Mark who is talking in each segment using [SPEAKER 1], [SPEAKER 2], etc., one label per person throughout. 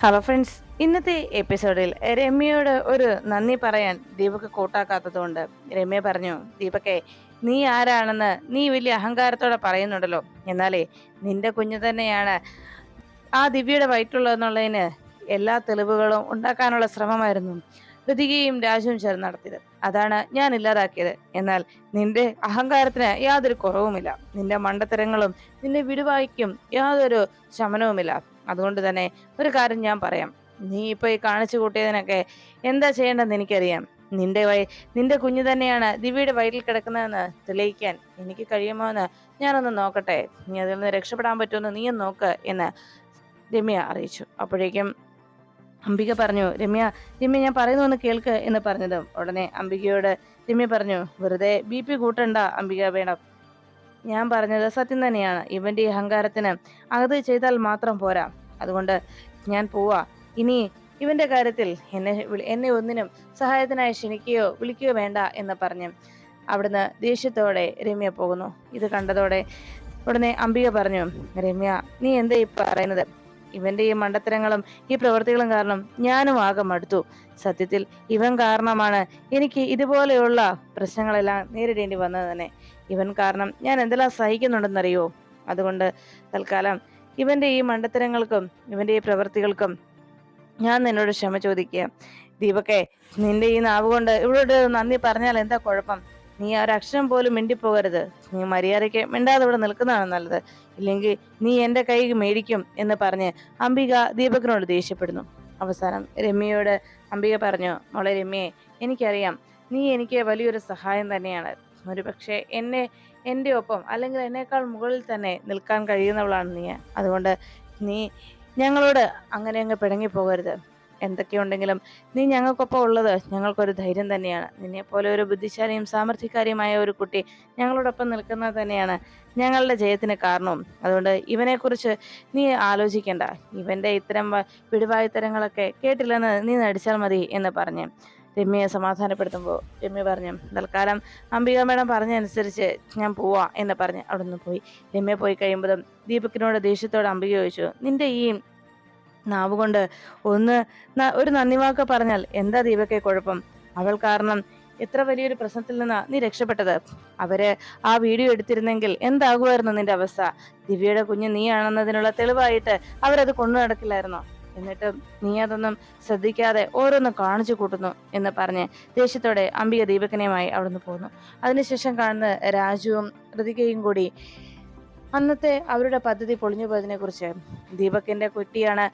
[SPEAKER 1] Hello friends ഇന്നത്തെ എപ്പിസോഡിൽ രമ്യയോട് ഒരു നന്ദി പറയാൻ ദീപക് കൂട്ടാക്കാത്തതുകൊണ്ട്. രമ്യ പറഞ്ഞു ദീപക്കെ നീ ആരാണെന്ന് നീ വലിയ അഹങ്കാരത്തോടെ പറയുന്നുണ്ടല്ലോ. എന്നാലേ നിന്റെ കുഞ്ഞു തന്നെയാണ് ആ ദിവ്യയുടെ വയറ്റുള്ളതെന്നുള്ളതിന് എല്ലാ തെളിവുകളും ഉണ്ടാക്കാനുള്ള ശ്രമമായിരുന്നു ഋതികയും രാജുവും ചേർന്ന് നടത്തിയത്. അതാണ് ഞാൻ ഇല്ലാതാക്കിയത്. എന്നാൽ നിന്റെ അഹങ്കാരത്തിന് യാതൊരു കുറവുമില്ല. നിന്റെ മണ്ടത്തരങ്ങളും നിന്റെ വിടുവായിക്കും യാതൊരു ശമനവുമില്ല. അതുകൊണ്ട് തന്നെ ഒരു കാര്യം ഞാൻ പറയാം. നീ ഇപ്പൊ ഈ കാണിച്ചു കൂട്ടിയതിനൊക്കെ എന്താ ചെയ്യേണ്ടതെന്ന് എനിക്കറിയാം. നിന്റെ വയ നിന്റെ കുഞ്ഞു തന്നെയാണ് ദിവ്യയുടെ വയറ്റിൽ കിടക്കുന്നതെന്ന് തെളിയിക്കാൻ എനിക്ക് കഴിയുമോ എന്ന് ഞാനൊന്ന് നോക്കട്ടെ. നീ അതിൽ നിന്ന് രക്ഷപ്പെടാൻ പറ്റുമെന്ന് നീ നോക്ക് എന്ന് രമ്യ അറിയിച്ചു. അപ്പോഴേക്കും അംബിക പറഞ്ഞു രമ്യ രമ്യ ഞാൻ പറയുന്നു ഒന്ന് കേൾക്ക് എന്ന് പറഞ്ഞതും ഉടനെ അംബികയോട് രമ്യ പറഞ്ഞു വെറുതെ ബി പി കൂട്ടണ്ട അംബിക വേണം. ഞാൻ പറഞ്ഞത് സത്യം തന്നെയാണ്. ഇവന്റെ അഹങ്കാരത്തിന് അത് ചെയ്താൽ മാത്രം പോരാ. അതുകൊണ്ട് ഞാൻ പോവാ. ഇനി ഇവന്റെ കാര്യത്തിൽ എന്നെ എന്നെ ഒന്നിനും സഹായത്തിനായി ക്ഷണിക്കുകയോ വിളിക്കുകയോ വേണ്ട എന്ന് പറഞ്ഞ് അവിടുന്ന് ദേഷ്യത്തോടെ രമ്യ പോകുന്നു. ഇത് കണ്ടതോടെ ഉടനെ അംബിക പറഞ്ഞു രമ്യ നീ എന്താ ഈ പറയുന്നത്? ഇവന്റെ ഈ മണ്ടത്തരങ്ങളും ഈ പ്രവൃത്തികളും കാരണം ഞാനും ആകെ മടുത്തു. സത്യത്തിൽ ഇവൻ കാരണമാണ് എനിക്ക് ഇതുപോലെയുള്ള പ്രശ്നങ്ങളെല്ലാം നേരിടേണ്ടി വന്നത് തന്നെ. ഇവൻ കാരണം ഞാൻ എന്തെല്ലാം സഹിക്കുന്നുണ്ടെന്നറിയോ? അതുകൊണ്ട് തൽക്കാലം ഇവന്റെ ഈ മണ്ടത്തരങ്ങൾക്കും ഇവന്റെ ഈ പ്രവൃത്തികൾക്കും ഞാൻ നിന്നോട് ക്ഷമ ചോദിക്കുക ദീപക്കെ നിന്റെ ഈ നാവ് കൊണ്ട് ഇവളോട് നന്ദി പറഞ്ഞാൽ എന്താ കുഴപ്പം? നീ ആ ഒരു അക്ഷരം പോലും മിണ്ടിപ്പോകരുത്. നീ മര്യാദയ്ക്ക് മിണ്ടാതെ ഇവിടെ നിൽക്കുന്നതാണ് നല്ലത്. ഇല്ലെങ്കിൽ നീ എന്റെ കൈ മേടിക്കും എന്ന് പറഞ്ഞ് അംബിക ദീപകിനോട് ദേഷ്യപ്പെടുന്നു. അവസാനം രമ്യയോട് അംബിക പറഞ്ഞു മോളെ രമ്യയെ എനിക്കറിയാം നീ എനിക്ക് വലിയൊരു സഹായം തന്നെയാണ്. ഒരു പക്ഷേ എന്നെ എന്റെ ഒപ്പം അല്ലെങ്കിൽ എന്നേക്കാൾ മുകളിൽ തന്നെ നിൽക്കാൻ കഴിയുന്നവളാണ് നീ. അതുകൊണ്ട് നീ ഞങ്ങളോട് അങ്ങനെ അങ്ങ് പിണങ്ങി പോകരുത് എന്തൊക്കെയുണ്ടെങ്കിലും നീ ഞങ്ങൾക്കൊപ്പം ഉള്ളത് ഞങ്ങൾക്കൊരു ധൈര്യം തന്നെയാണ്. നിന്നെപ്പോലെ ഒരു ബുദ്ധിശാലിയും സാമർഥ്യക്കാരിയുമായ ഒരു കുട്ടി ഞങ്ങളോടൊപ്പം നിൽക്കുന്നത് തന്നെയാണ് ഞങ്ങളുടെ ജയത്തിന് കാരണവും. അതുകൊണ്ട് ഇവനെക്കുറിച്ച് നീ ആലോചിക്കേണ്ട. ഇവന്റെ ഇത്തരം പിടിവായുത്തരങ്ങളൊക്കെ കേട്ടില്ലെന്ന് നീ നടിച്ചാൽ മതി എന്ന് പറഞ്ഞ്. രമ്യയെ സമാധാനപ്പെടുത്തുമ്പോൾ രമ്യ പറഞ്ഞു തൽക്കാലം അംബിക മേഡം പറഞ്ഞനുസരിച്ച് ഞാൻ പോവാ എന്ന് പറഞ്ഞ് അവിടെ നിന്ന് പോയി. രമ്യ പോയി കഴിയുമ്പോഴും ദീപകിനോട് ദേഷ്യത്തോട് അംബിക ചോദിച്ചു നിന്റെ ഈ നാവ് കൊണ്ട് ഒന്ന് ഒരു നന്ദി വാക്ക് പറഞ്ഞാൽ എന്താ ദീപക്കെ കുഴപ്പം? അവൾ കാരണം എത്ര വലിയൊരു പ്രശ്നത്തിൽ നിന്നാ നീ രക്ഷപ്പെട്ടത്? അവർ ആ വീഡിയോ എടുത്തിരുന്നെങ്കിൽ എന്താകുമായിരുന്നു നിന്റെ അവസ്ഥ? ദിവ്യയുടെ കുഞ്ഞ് നീയാണെന്നതിനുള്ള തെളിവായിട്ട് അവരത് കൊണ്ടു നടക്കില്ലായിരുന്നോ? എന്നിട്ട് നീ അതൊന്നും ശ്രദ്ധിക്കാതെ ഓരോന്ന് കാണിച്ചു കൂട്ടുന്നു എന്ന് പറഞ്ഞ് ദേഷ്യത്തോടെ അംബിക ദീപകനെയുമായി അവിടുന്ന് പോകുന്നു അതിനുശേഷം കാണുന്ന രാജുവും ഋതികയും കൂടി അന്നത്തെ അവരുടെ പദ്ധതി പൊളിഞ്ഞു പോയതിനെ കുറിച്ച് ദീപകിന്റെ കുട്ടിയാണ്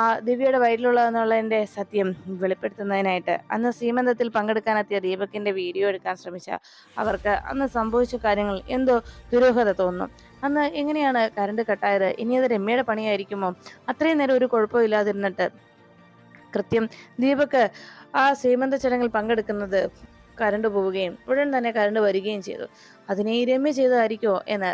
[SPEAKER 1] ആ ദിവ്യയുടെ വയറ്റിലുള്ളതെന്നുള്ളതിന്റെ സത്യം വെളിപ്പെടുത്തുന്നതിനായിട്ട് അന്ന് സീമന്തത്തിൽ പങ്കെടുക്കാനെത്തിയ ദീപകിന്റെ വീഡിയോ എടുക്കാൻ ശ്രമിച്ച അവർക്ക് അന്ന് സംഭവിച്ച കാര്യങ്ങൾ എന്തോ ദുരൂഹത തോന്നുന്നു. അന്ന് എങ്ങനെയാണ് കറണ്ട് കട്ടായത്? ഇനി അത് രമ്യയുടെ പണിയായിരിക്കുമോ? അത്രയും നേരം ഒരു കുഴപ്പമില്ലാതിരുന്നിട്ട് കൃത്യം ദീപക് ആ സീമന്ത ചടങ്ങിൽ പങ്കെടുക്കുന്നത് കരണ്ട് പോവുകയും ഉടൻ തന്നെ കരണ്ട് വരികയും ചെയ്തു. അതിനെ രമ്യ ചെയ്തതായിരിക്കുമോ എന്ന്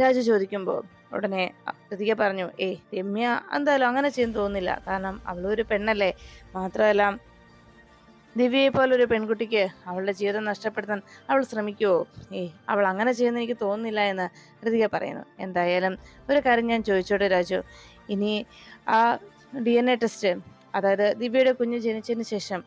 [SPEAKER 1] രാജു ചോദിക്കുമ്പോൾ ഉടനെ പ്രതിക പറഞ്ഞു ഏ രമ്യ എന്തായാലും അങ്ങനെ ചെയ്യാൻ തോന്നുന്നില്ല. കാരണം അവളൊരു പെണ്ണല്ലേ. മാത്രമല്ല ദിവ്യയെ പോലൊരു പെൺകുട്ടിക്ക് അവളുടെ ജീവിതം നഷ്ടപ്പെടുത്താൻ അവൾ ശ്രമിക്കുമോ ഏ അവൾ അങ്ങനെ ചെയ്യുന്ന എനിക്ക് തോന്നുന്നില്ല എന്ന് ഋതിക പറയുന്നു. എന്തായാലും ഒരു കാര്യം ഞാൻ ചോദിച്ചോട്ടെ രാജു. ഇനി ആ ഡി എൻ എ ടെസ്റ്റ് അതായത് ദിവ്യയുടെ കുഞ്ഞ് ജനിച്ചതിന് ശേഷം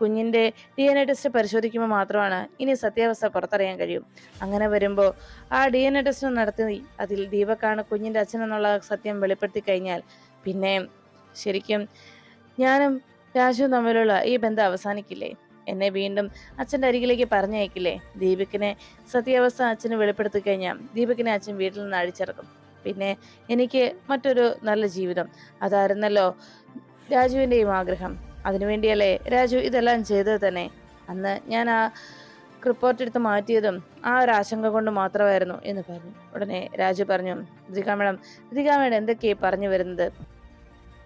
[SPEAKER 1] കുഞ്ഞിന്റെ ഡി എൻ എ ടെസ്റ്റ് പരിശോധിക്കുമ്പോൾ മാത്രമാണ് ഇനി സത്യാവസ്ഥ പുറത്തറിയാൻ കഴിയും. അങ്ങനെ വരുമ്പോൾ ആ ഡി എൻ എ ടെസ്റ്റ് നടത്തി അതിൽ ദീപക്കാണ് കുഞ്ഞിന്റെ അച്ഛനെന്നുള്ള സത്യം വെളിപ്പെടുത്തി കഴിഞ്ഞാൽ പിന്നെ ശരിക്കും ഞാനും രാജു തമ്മിലുള്ള ഈ ബന്ധം അവസാനിക്കില്ലേ? എന്നെ വീണ്ടും അച്ഛന്റെ അരികിലേക്ക് പറഞ്ഞയക്കില്ലേ? ദീപകിനെ സത്യാവസ്ഥ അച്ഛന് വെളിപ്പെടുത്തി കഴിഞ്ഞാൽ ദീപകിനെ അച്ഛൻ വീട്ടിൽ നിന്ന് അഴിച്ചിറക്കും. പിന്നെ എനിക്ക് മറ്റൊരു നല്ല ജീവിതം. അതായിരുന്നല്ലോ രാജുവിന്റെയും ആഗ്രഹം. അതിനുവേണ്ടിയല്ലേ രാജു ഇതെല്ലാം ചെയ്തത് തന്നെ. അന്ന് ഞാൻ ആ റിപ്പോർട്ട് എടുത്ത് മാറ്റിയതും ആ ഒരു ആശങ്ക കൊണ്ട് മാത്രമായിരുന്നു എന്ന് പറഞ്ഞു. ഉടനെ രാജു പറഞ്ഞു ഋതിക മേഡം ഋതിക മേഡം പറഞ്ഞു വരുന്നത്?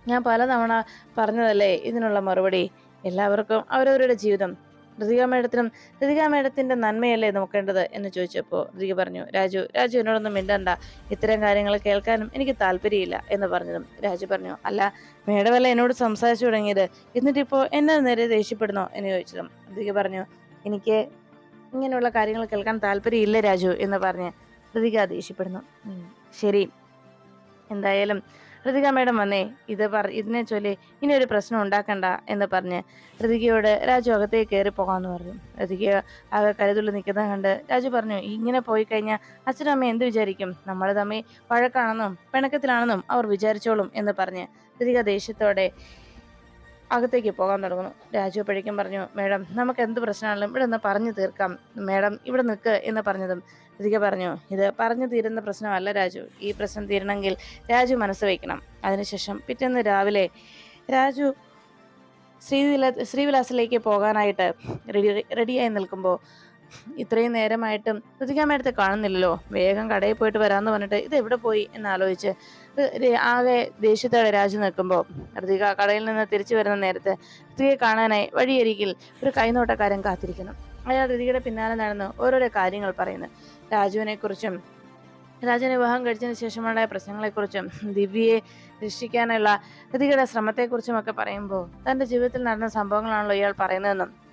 [SPEAKER 1] ഞാൻ പലതവണ പറഞ്ഞതല്ലേ ഇതിനുള്ള മറുപടി? എല്ലാവർക്കും അവരവരുടെ ജീവിതം ഋതിക മേഡത്തിനും ഋതിക മേഡത്തിന്റെ നന്മയല്ലേ നോക്കേണ്ടത് എന്ന് ചോദിച്ചപ്പോൾ ഋതിക പറഞ്ഞു രാജു രാജു എന്നോടൊന്നും മിണ്ടണ്ട. ഇത്തരം കാര്യങ്ങൾ കേൾക്കാനും എനിക്ക് താല്പര്യമില്ല എന്ന് പറഞ്ഞതും രാജു പറഞ്ഞു അല്ല മേഡമല്ല എന്നോട് സംസാരിച്ചു തുടങ്ങിയത്. എന്നിട്ടിപ്പോ എന്നെ നേരെ ദേഷ്യപ്പെടുന്നോ? എന്ന് ചോദിച്ചതും ഋതിക പറഞ്ഞു എനിക്ക് ഇങ്ങനെയുള്ള കാര്യങ്ങൾ കേൾക്കാൻ താല്പര്യമില്ല രാജു എന്ന് പറഞ്ഞ് ഋതിക ദേഷ്യപ്പെടുന്നു. ശരി. എന്തായാലും ഋതിക മേഡം വന്നേ ഇത് പറ ഇതിനെ ചൊല്ലി ഇനി ഒരു പ്രശ്നം ഉണ്ടാക്കണ്ട എന്ന് പറഞ്ഞ് ഋതികയോട് രാജു അകത്തേക്ക് കയറി പോകാമെന്ന് പറഞ്ഞു. ഋതിക ആകെ കരുതുള്ളി നിൽക്കുന്നത് കണ്ട് രാജു പറഞ്ഞു ഇങ്ങനെ പോയി കഴിഞ്ഞാൽ അച്ഛനും അമ്മ എന്ത് വിചാരിക്കും? നമ്മൾ തമ്മിൽ വഴക്കാണെന്നും പിണക്കത്തിലാണെന്നും അവർ വിചാരിച്ചോളും എന്ന് പറഞ്ഞ് ഋതിക ദേഷ്യത്തോടെ അകത്തേക്ക് പോകാൻ തുടങ്ങുന്നു. രാജു അപ്പോഴേക്കും പറഞ്ഞു മേഡം നമുക്ക് എന്ത് പ്രശ്നമാണെങ്കിലും ഇവിടെ നിന്ന് പറഞ്ഞു തീർക്കാം. മേഡം ഇവിടെ നിൽക്ക് എന്ന് പറഞ്ഞതും ഇതിക പറഞ്ഞു ഇത് പറഞ്ഞു തീരുന്ന പ്രശ്നമല്ല രാജു. ഈ പ്രശ്നം തീരണമെങ്കിൽ രാജു മനസ്സ് വയ്ക്കണം. അതിനുശേഷം പിറ്റേന്ന് രാവിലെ രാജു ശ്രീവില ശ്രീവിലാസിലേക്ക് പോകാനായിട്ട് റെഡി റെഡിയായി നിൽക്കുമ്പോൾ ഇത്രയും നേരമായിട്ടും ഋതിക മേഡത്തെ കാണുന്നില്ലല്ലോ. വേഗം കടയിൽ പോയിട്ട് വരാമെന്ന് പറഞ്ഞിട്ട് ഇത് എവിടെ പോയി എന്ന് ആലോചിച്ച് ര- ആകെ ദേഷ്യത്തോടെ രാജു നിൽക്കുമ്പോൾ ഋതിക കടയിൽ നിന്ന് തിരിച്ചു വരുന്ന നേരത്തെ ഋതികയെ കാണാനായി വഴിയരികിൽ ഒരു കൈനോട്ടക്കാരൻ കാത്തിരിക്കുന്നു. അയാൾ ഋതികയുടെ പിന്നാലെ നടന്ന് ഓരോരോ കാര്യങ്ങൾ പറയുന്നു. രാജുവിനെക്കുറിച്ചും രാജുവിനെ വിവാഹം കഴിച്ചതിന് ശേഷമുണ്ടായ പ്രശ്നങ്ങളെക്കുറിച്ചും ദിവ്യയെ രക്ഷിക്കാനുള്ള ഋതികയുടെ ശ്രമത്തെക്കുറിച്ചും ഒക്കെ പറയുമ്പോൾ തന്റെ ജീവിതത്തിൽ നടന്ന സംഭവങ്ങളാണല്ലോ ഇയാൾ പറയുന്നതെന്നും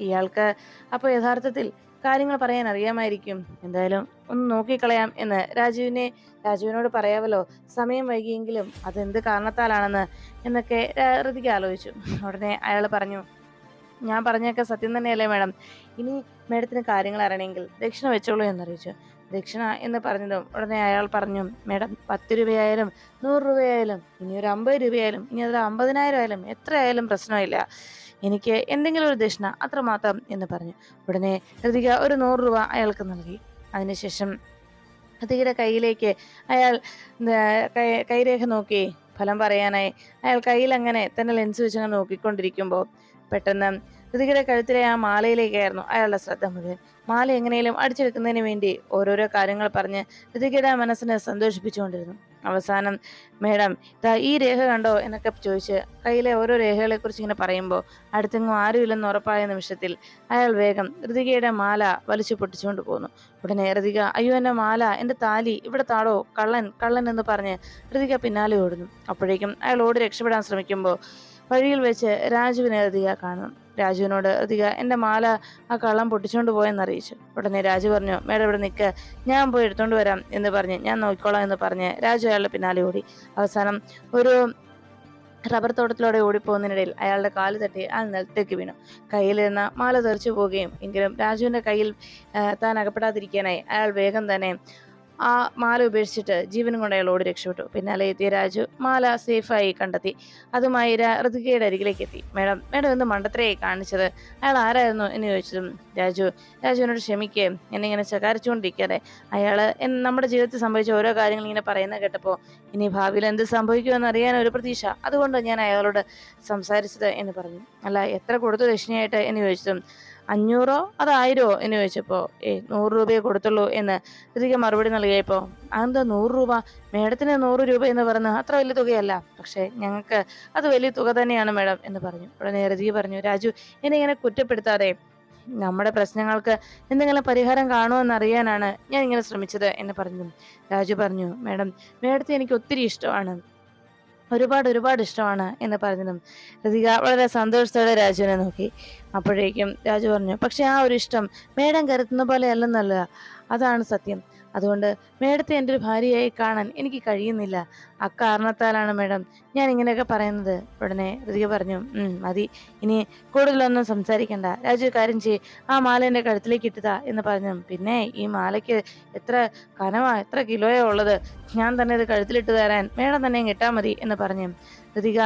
[SPEAKER 1] ഇയാൾക്ക് അപ്പോൾ യഥാർത്ഥത്തിൽ കാര്യങ്ങൾ പറയാൻ അറിയാമായിരിക്കും. എന്തായാലും ഒന്ന് നോക്കിക്കളയാം എന്ന് രാജുവിനെ രാജുവിനോട് പറയാമല്ലോ. സമയം വൈകിയെങ്കിലും അതെന്ത് കാരണത്താലാണെന്ന് എന്നൊക്കെ ഋതിക്ക് ഋതിക ആലോചിച്ചു. ഉടനെ അയാൾ പറഞ്ഞു ഞാൻ പറഞ്ഞൊക്കെ സത്യം തന്നെയല്ലേ മേഡം. ഇനി മേഡത്തിന് കാര്യങ്ങൾ അറിയണമെങ്കിൽ ദക്ഷിണ വെച്ചോളൂ എന്നറിയിച്ചു. ദക്ഷിണ എന്ന് പറഞ്ഞതും ഉടനെ അയാൾ പറഞ്ഞു മേഡം പത്ത് രൂപയായാലും നൂറ് രൂപയായാലും ഇനി ഒരു അമ്പത് രൂപയായാലും ഇനി അതൊരു അമ്പതിനായിരം ആയാലും എത്രയായാലും പ്രശ്നമില്ല. എനിക്ക് എന്തെങ്കിലും ഒരു ദക്ഷിണ അത്രമാത്രം എന്ന് പറഞ്ഞു. ഉടനെ ഹൃതിക ഒരു നൂറ് രൂപ അയാൾക്ക് നൽകി. അതിനുശേഷം ഹൃതികയുടെ കയ്യിലേക്ക് അയാൾ കൈരേഖ നോക്കി. ഫലം പറയാനായി അയാൾ കയ്യിൽ അങ്ങനെ തന്നെ ലെൻസ് വെച്ച് നോക്കിക്കൊണ്ടിരിക്കുമ്പോൾ പെട്ടെന്ന് ഹൃതികയുടെ കഴുത്തിലെ ആ മാലയിലേക്കായിരുന്നു അയാളുടെ ശ്രദ്ധ മുഴുവൻ മാല എങ്ങനെയും അടിച്ചെടുക്കുന്നതിന് വേണ്ടി ഓരോരോ കാര്യങ്ങൾ പറഞ്ഞ് കൃതികയുടെ മനസ്സിനെ സന്തോഷിപ്പിച്ചുകൊണ്ടിരുന്നു. അവസാനം മേഡം ഇതാ ഈ രേഖ കണ്ടോ? എന്നൊക്കെ ചോദിച്ച് കയ്യിലെ ഓരോ രേഖകളെ കുറിച്ച് ഇങ്ങനെ പറയുമ്പോൾ അടുത്തെങ്ങും ആരുമില്ലെന്ന് ഉറപ്പായ നിമിഷത്തിൽ അയാൾ വേഗം ഋതികയുടെ മാല വലിച്ചു പൊട്ടിച്ചുകൊണ്ട് പോന്നു. ഉടനെ ഋതിക അയ്യോ എന്റെ മാല എന്റെ താലി ഇവിടെ താടോ കള്ളൻ കള്ളൻ എന്ന് പറഞ്ഞ് ഋതിക പിന്നാലെ ഓടുന്നു. അപ്പോഴേക്കും അയാൾ ഓടി രക്ഷപ്പെടാൻ ശ്രമിക്കുമ്പോൾ വഴിയിൽ വെച്ച് രാജുവിനെ ഋതിക കാണുന്നു. രാജുവിനോട് അധിക എന്റെ മാല ആ കള്ളം പൊട്ടിച്ചുകൊണ്ട് പോയെന്ന് അറിയിച്ചു ഉടനെ രാജു പറഞ്ഞു മേഡം ഇവിടെ നിൽക്ക് ഞാൻ പോയി എടുത്തുകൊണ്ട് വരാം എന്ന് പറഞ്ഞ് ഞാൻ നോക്കിക്കോളാം എന്ന് പറഞ്ഞ് രാജു അയാളുടെ പിന്നാലെ ഓടി. അവസാനം ഒരു റബ്ബർ തോട്ടത്തിലൂടെ ഓടിപ്പോകുന്നതിനിടയിൽ അയാളുടെ കാൽ തട്ടി അയാൾ നിലത്തേക്ക് വീണു. കയ്യിലിരുന്ന മാല തെറിച്ചു പോവുകയും എങ്കിലും രാജുവിന്റെ കയ്യിൽ താൻ അകപ്പെടാതിരിക്കാനായി അയാൾ വേഗം തന്നെ ആ മാല ഉപേക്ഷിച്ചിട്ട് ജീവനും കൊണ്ട് അയാൾ ഓടി രക്ഷപ്പെട്ടു. പിന്നാലെ എത്തിയ രാജു മാല സേഫായി കണ്ടെത്തി. അതുമായി ഋതുകയുടെ അരികിലേക്ക് എത്തി. മേഡം മേഡം എന്ത് മണ്ടത്തരയായി കാണിച്ചത് അയാൾ ആരായിരുന്നു എന്ന് ചോദിച്ചതും രാജു രാജുവിനോട് ക്ഷമിക്കുകയും എന്നെ ഇങ്ങനെ ശകാരിച്ചുകൊണ്ടിരിക്കാതെ അയാൾ നമ്മുടെ ജീവിതത്തിൽ സംഭവിച്ച ഓരോ കാര്യങ്ങൾ ഇങ്ങനെ പറയുന്നത് കേട്ടപ്പോൾ ഇനി ഭാവിയിൽ എന്ത് സംഭവിക്കുമെന്ന് അറിയാൻ ഒരു പ്രതീക്ഷ. അതുകൊണ്ട് ഞാൻ അയാളോട് സംസാരിച്ചത് എന്ന് പറഞ്ഞു. അല്ല എത്ര കൊടുത്തു ദക്ഷിണയായിട്ട് എന്ന് ചോദിച്ചതും അഞ്ഞൂറോ? അത് ആയിരോ എന്ന് ചോദിച്ചപ്പോൾ ഏ നൂറ് രൂപയെ കൊടുത്തുള്ളൂ എന്ന് തിരികെ മറുപടി നൽകിയപ്പോൾ അതെന്താ നൂറ് രൂപ? മേഡത്തിന് നൂറ് രൂപ എന്ന് പറയുന്നത് അത്ര വലിയ തുകയല്ല. പക്ഷേ ഞങ്ങൾക്ക് അത് വലിയ തുക തന്നെയാണ് മേഡം എന്ന് പറഞ്ഞു. ഉടനെ രതി പറഞ്ഞു രാജു എന്നെ ഇങ്ങനെ കുറ്റപ്പെടുത്താതെ നമ്മുടെ പ്രശ്നങ്ങൾക്ക് എന്തെങ്കിലും പരിഹാരം കാണുമെന്ന് ഞാൻ ഇങ്ങനെ ശ്രമിച്ചത് എന്ന് പറഞ്ഞു. രാജു പറഞ്ഞു മേഡം മേഡത്തെ എനിക്ക് ഒത്തിരി ഇഷ്ടമാണ്. ഒരുപാട് ഒരുപാട് ഇഷ്ടമാണ് എന്ന് പറഞ്ഞതും. ഋതിക വളരെ സന്തോഷത്തോടെ രാജുവിനെ നോക്കി. അപ്പോഴേക്കും രാജു പറഞ്ഞു പക്ഷെ ആ ഒരു ഇഷ്ടം മേടം കരുത്തുന്ന പോലെ അല്ലെന്നല്ല. അതാണ് സത്യം. അതുകൊണ്ട് മേഡത്തെ എന്റെ ഒരു ഭാര്യയായി കാണാൻ എനിക്ക് കഴിയുന്നില്ല. അക്കാരണത്താലാണ് മേഡം ഞാൻ ഇങ്ങനെയൊക്കെ പറയുന്നത്. ഉടനെ ഋതിക പറഞ്ഞു മതി. ഇനി കൂടുതലൊന്നും സംസാരിക്കണ്ട. രാജു കാര്യം ചെയ്യ്. ആ മാല എന്റെ കഴുത്തിലേക്ക് ഇട്ടുതാ എന്ന് പറഞ്ഞു. പിന്നെ ഈ മാലയ്ക്ക് എത്ര കനമാ എത്ര കിലോയാ ഉള്ളത്? ഞാൻ തന്നെ ഇത് കഴുത്തിലിട്ട് തരാൻ മേഡം തന്നെ കിട്ടാൽ മതി എന്ന് പറഞ്ഞു. ഋതിക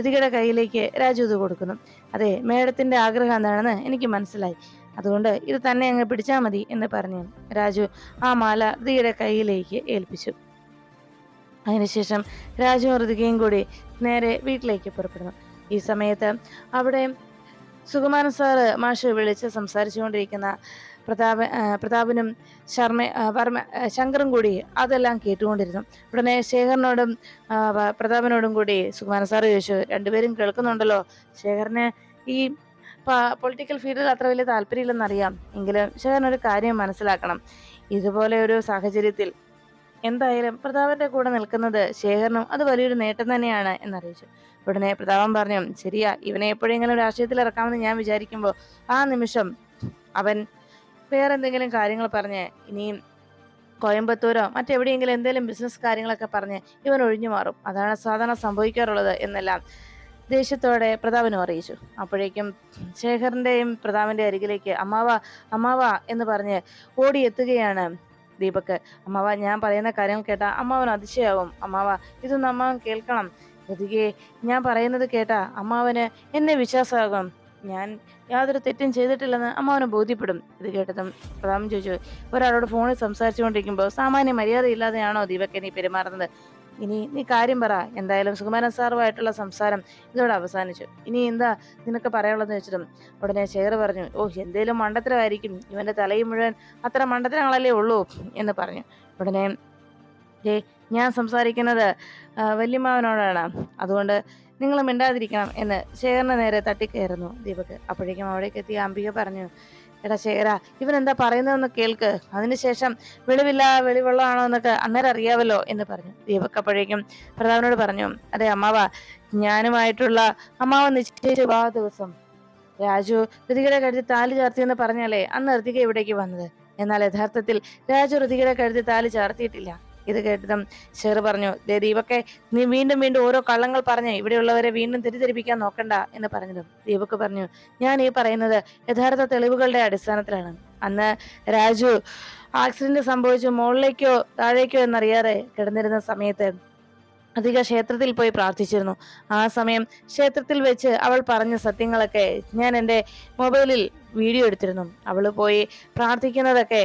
[SPEAKER 1] ഋതികയുടെ കയ്യിലേക്ക് രാജു ഇത് കൊടുക്കുന്നു. അതെ മേഡത്തിന്റെ ആഗ്രഹം എന്താണെന്ന് എനിക്ക് മനസ്സിലായി. അതുകൊണ്ട് ഇത് തന്നെ അങ്ങ് പിടിച്ചാൽ മതി എന്ന് പറഞ്ഞു. രാജു ആ മാല ഋതിയുടെ കയ്യിലേക്ക് ഏൽപ്പിച്ചു. അതിനുശേഷം രാജുവും ഋതികയും കൂടി നേരെ വീട്ടിലേക്ക് പുറപ്പെടുന്നു. ഈ സമയത്ത് അവിടെ സുകുമാരൻ സാറ് മാഷ് വിളിച്ച് സംസാരിച്ചുകൊണ്ടിരിക്കുന്ന പ്രതാപ പ്രതാപനും ശർമ്മ വർമ്മ ശങ്കറും കൂടി അതെല്ലാം കേട്ടുകൊണ്ടിരുന്നു. ഉടനെ ശേഖരനോടും പ്രതാപനോടും കൂടി സുകുമാരൻ സാറ് ചോദിച്ചു രണ്ടുപേരും കേൾക്കുന്നുണ്ടല്ലോ. ശേഖരന് ഈ പൊളിറ്റിക്കൽ ഫീൽഡിൽ അത്ര വലിയ താല്പര്യമില്ലെന്നറിയാം. എങ്കിലും ശേഖരൻ ഒരു കാര്യം മനസ്സിലാക്കണം. ഇതുപോലെ ഒരു സാഹചര്യത്തിൽ എന്തായാലും പ്രതാപന്റെ കൂടെ നിൽക്കുന്നത് ശേഖരനും അത് വലിയൊരു നേട്ടം തന്നെയാണ് എന്നറിയിച്ചു. ഉടനെ പ്രതാപൻ പറഞ്ഞു ശരിയാ ഇവനെ എപ്പോഴെങ്കിലും രാഷ്ട്രീയത്തിൽ ഇറക്കാമെന്ന് ഞാൻ വിചാരിക്കുമ്പോൾ ആ നിമിഷം അവൻ വേറെന്തെങ്കിലും കാര്യങ്ങൾ പറഞ്ഞ് ഇനിയും കോയമ്പത്തൂരോ മറ്റെവിടെയെങ്കിലും എന്തെങ്കിലും ബിസിനസ് കാര്യങ്ങളൊക്കെ പറഞ്ഞ് ഇവൻ ഒഴിഞ്ഞു മാറും. അതാണ് സാധാരണ സംഭവിക്കാറുള്ളത് എന്നെല്ലാം ദേഷ്യത്തോടെ പ്രതാപനും അറിയിച്ചു. അപ്പോഴേക്കും ശേഖറിന്റെയും പ്രതാപന്റെ അരികിലേക്ക് അമ്മാവ അമ്മാവ എന്ന് പറഞ്ഞ് ഓടിയെത്തുകയാണ് ദീപക്. അമ്മാവ ഞാൻ പറയുന്ന കാര്യം കേട്ടാ അമ്മാവൻ അതിശയാവും. അമ്മാവ ഇതൊന്നും അമ്മാവൻ കേൾക്കണം. ഗതികെ ഞാൻ പറയുന്നത് കേട്ടാ അമ്മാവന് എന്നെ വിശ്വാസമാകും. ഞാൻ യാതൊരു തെറ്റും ചെയ്തിട്ടില്ലെന്ന് അമ്മാവന് ബോധ്യപ്പെടും. ഇത് കേട്ടതും പ്രതാപൻ ചോദിച്ചു ഒരാളോട് ഫോണിൽ സംസാരിച്ചുകൊണ്ടിരിക്കുമ്പോൾ സാമാന്യ മര്യാദയില്ലാതെയാണോ ദീപക് നീ പെരുമാറുന്നത്? ഇനി നീ കാര്യം പറ. എന്തായാലും സുകുമാരൻ സാറുമായിട്ടുള്ള സംസാരം ഇതോടെ അവസാനിച്ചു. ഇനി എന്താ നിനക്ക് പറയാനുള്ളതെന്ന് വെച്ചിട്ടും ഉടനെ ഷെയർ പറഞ്ഞു. ഓ എന്തേലും മണ്ടത്തരമായിരിക്കും. ഇവന്റെ തലയും മുഴുവൻ അത്ര മണ്ടത്തരങ്ങളല്ലേ ഉള്ളൂ എന്ന് പറഞ്ഞു. ഉടനെ ഏ ഞാൻ സംസാരിക്കുന്നത് വല്യമ്മാവനോടാണ്. അതുകൊണ്ട് നിങ്ങൾ മിണ്ടാതിരിക്കണം എന്ന് ശേഖറിന് നേരെ തട്ടിക്കയറുന്നു ദീപക്. അപ്പോഴേക്കും അവിടേക്ക് എത്തിയ അംബിക പറഞ്ഞു എടാ ശേഖര ഇവൻ എന്താ പറയുന്നതെന്ന് കേൾക്ക്. അതിനുശേഷം വെളിവില്ല വെളിവെള്ളമാണോ എന്നൊക്കെ അന്നേരം അറിയാവല്ലോ എന്ന് പറഞ്ഞു. ദീപക് അപ്പോഴേക്കും പ്രതാപനോട് പറഞ്ഞു അതെ അമ്മാവ ഞാനുമായിട്ടുള്ള അമ്മാവ നിശ്ചയിച്ച വിവാഹ ദിവസം രാജു ഋതികയുടെ കഴുത്തിൽ താലി ചാർത്തിയെന്ന് പറഞ്ഞാലേ അന്ന് ഋതിക ഇവിടേക്ക് വന്നത്. എന്നാൽ യഥാർത്ഥത്തിൽ രാജു ഋതികയുടെ കഴുത്തിൽ താലി ചാർത്തിയിട്ടില്ല. ഇത് കേട്ടതും ഷെയർ പറഞ്ഞു ദീപക്കെ നീ വീണ്ടും വീണ്ടും ഓരോ കള്ളങ്ങൾ പറഞ്ഞ് ഇവിടെയുള്ളവരെ വീണ്ടും തെറ്റിദ്ധരിപ്പിക്കാൻ നോക്കണ്ട എന്ന് പറഞ്ഞതും. ദീപക്ക് പറഞ്ഞു ഞാൻ ഈ പറയുന്നത് യഥാർത്ഥ തെളിവുകളുടെ അടിസ്ഥാനത്തിലാണ്. അന്ന് രാജു ആക്സിഡന്റ് സംഭവിച്ചു മുകളിലേക്കോ താഴേക്കോ എന്നറിയാതെ കിടന്നിരുന്ന സമയത്ത് അധിക ക്ഷേത്രത്തിൽ പോയി പ്രാർത്ഥിച്ചിരുന്നു. ആ സമയം ക്ഷേത്രത്തിൽ വെച്ച് അവൾ പറഞ്ഞ സത്യങ്ങളൊക്കെ ഞാൻ എന്റെ മൊബൈലിൽ വീഡിയോ എടുത്തിരുന്നു. അവൾ പോയി പ്രാർത്ഥിക്കുന്നതൊക്കെ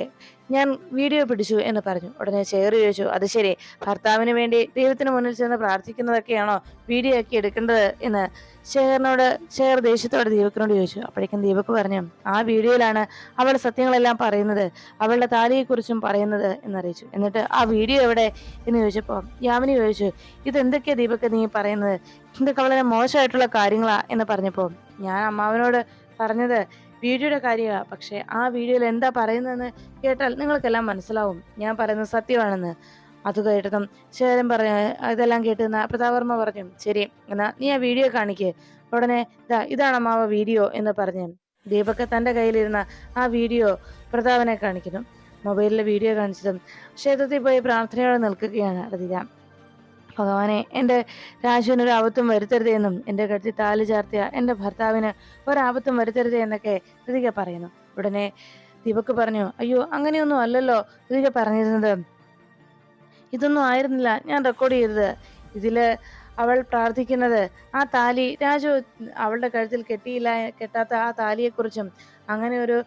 [SPEAKER 1] ഞാൻ വീഡിയോ പിടിച്ചു എന്ന് പറഞ്ഞു. ഉടനെ ഷെയർ ചോദിച്ചു അത് ശരി. ഭർത്താവിന് വേണ്ടി ദൈവത്തിന് മുന്നിൽ ചെന്ന് പ്രാർത്ഥിക്കുന്നതൊക്കെയാണോ വീഡിയോ ആക്കി എടുക്കേണ്ടത്? എന്ന് ഷെയറിനോട് ഷെയർ ദേഷ്യത്തോടെ ദീപക്കിനോട് ചോദിച്ചു. അപ്പോഴേക്കും ദീപക് പറഞ്ഞു ആ വീഡിയോയിലാണ് അവൾ സത്യങ്ങളെല്ലാം പറയുന്നത് അവളുടെ താലിയെക്കുറിച്ചും പറയുന്നത് എന്നറിയിച്ചു. എന്നിട്ട് ആ വീഡിയോ എവിടെ? എന്ന് ചോദിച്ചപ്പോൾ യാമിനി ചോദിച്ചു ഇതെന്തൊക്കെയാ ദീപക് നീ പറയുന്നത്? ഇതൊക്കെ വളരെ മോശമായിട്ടുള്ള കാര്യങ്ങളാ എന്ന് പറഞ്ഞപ്പോൾ ഞാൻ അമ്മാവനോട് പറഞ്ഞത് വീഡിയോയുടെ കാര്യമാണ് പക്ഷേ ആ വീഡിയോയിൽ എന്താ പറയുന്നതെന്ന് കേട്ടാൽ നിങ്ങൾക്കെല്ലാം മനസ്സിലാവും. ഞാൻ പറയുന്നത് സത്യമാണെന്ന്. അത് കേട്ടതും ശേരൻ പറഞ്ഞു ഇതെല്ലാം കേട്ട് പ്രതാപർമ്മ പറഞ്ഞു ശരി എന്നാ നീ ആ വീഡിയോ കാണിക്ക്. ഉടനെ ഇതാ ഇതാണ് അമ്മാവ വീഡിയോ എന്ന് പറഞ്ഞു ദീപക്ക് തന്റെ കയ്യിലിരുന്ന ആ വീഡിയോ പ്രതാപനെ കാണിക്കുന്നു. മൊബൈലിലെ വീഡിയോ കാണിച്ചതും ക്ഷേത്രത്തിൽ പോയി പ്രാർത്ഥനയോടെ നിൽക്കുകയാണ് റതിക ഭഗവാനെ എന്റെ രാജുവിന് ഒരു ആപത്തും വരുത്തരുതേ എന്നും എന്റെ കഴുത്തിൽ താലി ചാർത്തിയ എന്റെ ഭർത്താവിന് ഒരാപത്തും വരുത്തരുതേ എന്നൊക്കെ ഋതിക പറയുന്നു. ഉടനെ ദീപക്ക് പറഞ്ഞു അയ്യോ അങ്ങനെയൊന്നും അല്ലല്ലോ ഋതിക പറഞ്ഞിരുന്നത്. ഇതൊന്നും ആയിരുന്നില്ല ഞാൻ റെക്കോർഡ് ചെയ്തത്. ഇതിൽ അവൾ പ്രാർത്ഥിക്കുന്നത് ആ താലി രാജു അവളുടെ കഴുത്തിൽ കെട്ടിയില്ല കെട്ടാത്ത ആ താലിയെക്കുറിച്ചും അങ്ങനെ ഒരു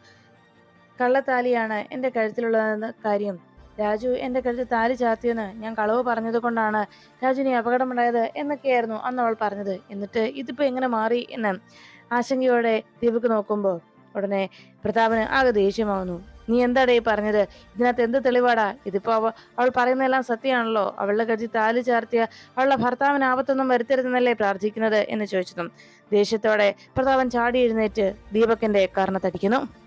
[SPEAKER 1] കള്ളത്താലിയാണ് എന്റെ കഴുത്തിലുള്ളതെന്ന കാര്യം. രാജു എന്റെ കഴുത്ത് താലി ചാർത്തിയെന്ന് ഞാൻ കളവ് പറഞ്ഞത് കൊണ്ടാണ് രാജുവിന് അപകടമുണ്ടായത് എന്നൊക്കെയായിരുന്നു അന്ന് അവൾ പറഞ്ഞത്. എന്നിട്ട് ഇതിപ്പോ എങ്ങനെ മാറി എന്ന് ആശങ്കയോടെ ദീപക് നോക്കുമ്പോൾ ഉടനെ പ്രതാപന് ആകെ ദേഷ്യമാവുന്നു. നീ എന്താടേ പറഞ്ഞത്? ഇതിനകത്ത് എന്ത് തെളിവാടാ? ഇതിപ്പോ അവ അവൾ പറയുന്നതെല്ലാം സത്യമാണല്ലോ. അവളുടെ കരുതി താലി ചാർത്തിയ അവളുടെ ഭർത്താവിന് ആപത്തൊന്നും വരുത്തരുതെന്നല്ലേ പ്രാർത്ഥിക്കുന്നത്? എന്ന് ചോദിച്ചതും ദേഷ്യത്തോടെ പ്രതാപൻ ചാടി എഴുന്നേറ്റ് ദീപകിന്റെ കർണത്തടിക്കുന്നു.